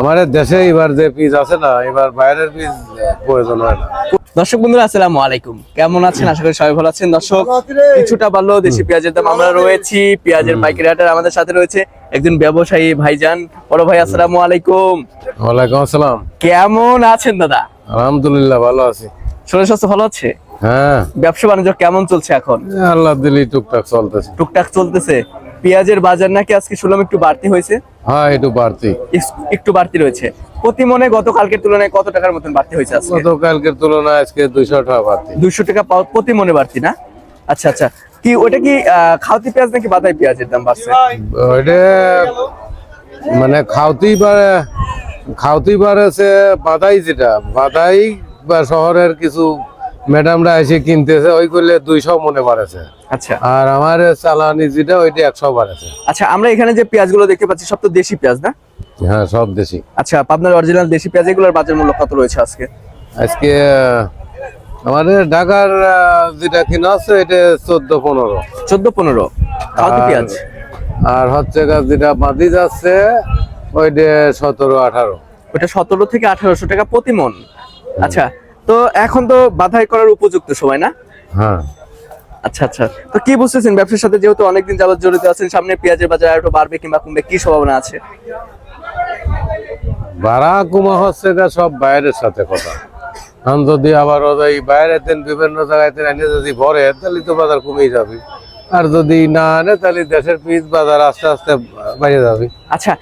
আমাদের দেশে এবার যে পিস আছে না এবার বাইরের পিস প্রয়োজন হয় না। দর্শক বন্ধুরা আসসালামু আলাইকুম। কেমন আছেন? আশা করি সবাই ভালো আছেন। দর্শক কিছুটা ভালো দেশি পেঁয়াজের দাম। আমরা রয়েছি পেঁয়াজের পাইকারি হাটের। আমাদের সাথে রয়েছে একজন ব্যবসায়ী ভাইজান। বড় ভাই আসসালামু আলাইকুম। ওয়ালাইকুম আসসালাম। কেমন আছেন দাদা? আলহামদুলিল্লাহ ভালো আছি। শরীর স্বাস্থ্য ভালো আছে? হ্যাঁ। ব্যবসা বাণিজ্য কেমন চলছে এখন? আল্লাহ দিলি টুকটাক চলতেছে। টুকটাক চলতেছে। পেঁয়াজের বাজার নাকি আজকে শুনলাম একটু বাড়তি হয়েছে? হ্যাঁ একটু বাড়তি। একটু বাড়তি রয়েছে। প্রতি মনে গতকালকের তুলনায় কত টাকার মতন বাড়তি হয়েছে আজকে? গতকালকের তুলনায় আজকে দুইশো টাকা বাড়তি। প্রতি মনে বাড়তি না? আচ্ছা আচ্ছা। কি ওটা কি আহ, খাওয়াতি পেঁয়াজ নাকি বাদাই পেঁয়াজের দাম বাড়ছে? মানে পারে খাওতেই পারেছে বাদাই যেটা। বাদাই বা শহরের কিছু ম্যাডামরা এসে কিনতেছে ওই করলে দুইশো মনে পারেছে আচ্ছা। আর আমার চালানি যেটা ওইটা একশো বাড়েছে। আচ্ছা আমরা এখানে যে পেঁয়াজগুলো দেখতে পাচ্ছি সব তো দেশি পেঁয়াজ না? হ্যাঁ সব দেশি। আচ্ছা পাবনার অরিজিনাল দেশি পেঁয়াজ এগুলোর বাজার মূল্য কত রয়েছে আজকে? আজকে আমাদের ঢাকার যেটা কিনা আছে এটা চোদ্দ পনেরো। চোদ্দ পনেরো। পেঁয়াজ। আর হচ্ছে যেটা বাদি যাচ্ছে ওইটা সতেরো আঠারো। ওটা সতেরো থেকে আঠারোশো টাকা প্রতি মন আচ্ছা তো এখন তো বাধাই করার উপযুক্ত সময় না? হ্যাঁ। আচ্ছা আচ্ছা। তো কি বুঝতেছেন ব্যবসার সাথে যেহেতু অনেকদিন যাবত জড়িত আছেন সামনে পেঁয়াজের বাজার আরও বাড়বে কিংবা কমবে কি সম্ভাবনা আছে? ভাড়া কমা হচ্ছে এটা সব বাইরের সাথে কথা। আমি যদি আবার ওই বাইরে তেন বিভিন্ন জায়গায় যদি ভরে তাহলে তো বাজার কমেই যাবে। আর যদি না আনে তাহলে দেশের পিস বাজার আস্তে আস্তে বাইরে যাবে আচ্ছা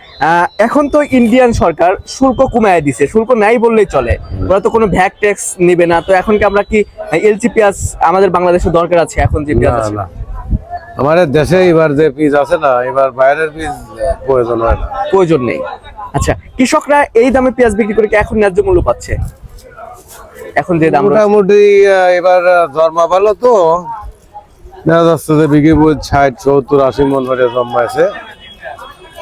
এখন তো ইন্ডিয়ান সরকার শুল্ক কমায় দিছে শুল্ক নাই বললেই চলে। ওরা তো কোনো ভ্যাট ট্যাক্স নেবে না তো এখন কি আমরা কি এলজি পেঁয়াজ আমাদের বাংলাদেশে দরকার আছে এখন যে পেঁয়াজ আছে? আমাদের দেশে এবার যে পিস আছে না এবার বাইরের পিস প্রয়োজন হয় না। প্রয়োজন নেই। আচ্ছা কৃষকরা এই দামে পেঁয়াজ বিক্রি করে কি এখন ন্যায্য মূল্য পাচ্ছে? এখন যে দাম মোটামুটি এবার জন্মা ভালো তো। দেখা যাচ্ছে যে বিঘি ষাট, সত্তর, আশি মন করে জন্মাইছে।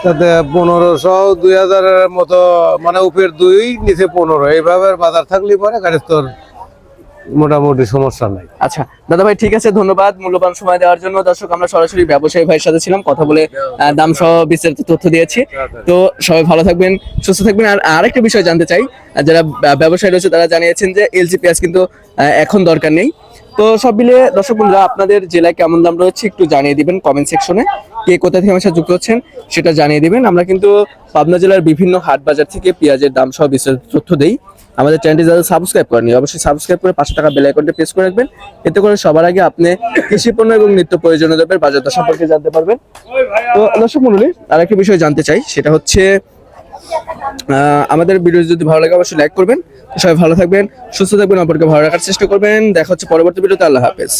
তাতে পনেরোশো, দুই হাজারের মতো মানে উপের দুই, নিচে পনেরো। এইভাবে বাজার থাকলে পরে গাড়ির তোর মোটামুটি সমস্যা নাই। আচ্ছা দাদা ভাই ঠিক আছে, ধন্যবাদ মূল্যবান সময় দেওয়ার জন্য। দর্শক, আমরা সরাসরি ব্যবসায়ী ভাইয়ের সাথে ছিলাম, কথা বলে দাম সহ বিস্তারিত তথ্য দিয়েছি। তো সবাই ভালো থাকবেন, সুস্থ থাকবেন। আর আরেকটা বিষয় জানতে চাই যারা ব্যবসায়ী রয়েছে, তারা জানিয়েছেন যে এলজি পেঁয়াজ কিন্তু এখন দরকার নেই। তো সব মিলিয়ে, দর্শক বন্ধুরা, আপনাদের জেলায় কেমন দাম রয়েছে একটু জানিয়ে দিবেন কমেন্ট সেকশনে কে কোথা থেকে আমার সাথে যুক্ত হচ্ছেন, সেটা জানিয়ে দিবেন। আমরা কিন্তু পাবনা জেলার বিভিন্ন হাট বাজার থেকে পেঁয়াজের দাম সহ বিস্তারিত তথ্য দেই। আমাদের চ্যানেলটি যাদের সাবস্ক্রাইব করেনি অবশ্যই সাবস্ক্রাইব করে পাঁচশো টাকা বেল আইকনটি প্রেস করে রাখবেন। এতে করে সবার আগে আপনি কৃষি পণ্য এবং নিত্য প্রয়োজনীয় দ্রব্যের বাজার দর সম্পর্কে জানতে পারবেন। তো দর্শক মন্ডলী, আরেকটি বিষয় জানতে চাই, সেটা হচ্ছে আমাদের ভিডিও যদি ভালো লাগে অবশ্যই লাইক করবেন। সবাই ভালো থাকবেন, সুস্থ থাকবেন, অপরকে ভালো রাখার চেষ্টা করবেন। দেখা হচ্ছে পরবর্তী ভিডিওতে আল্লাহ হাফেজ।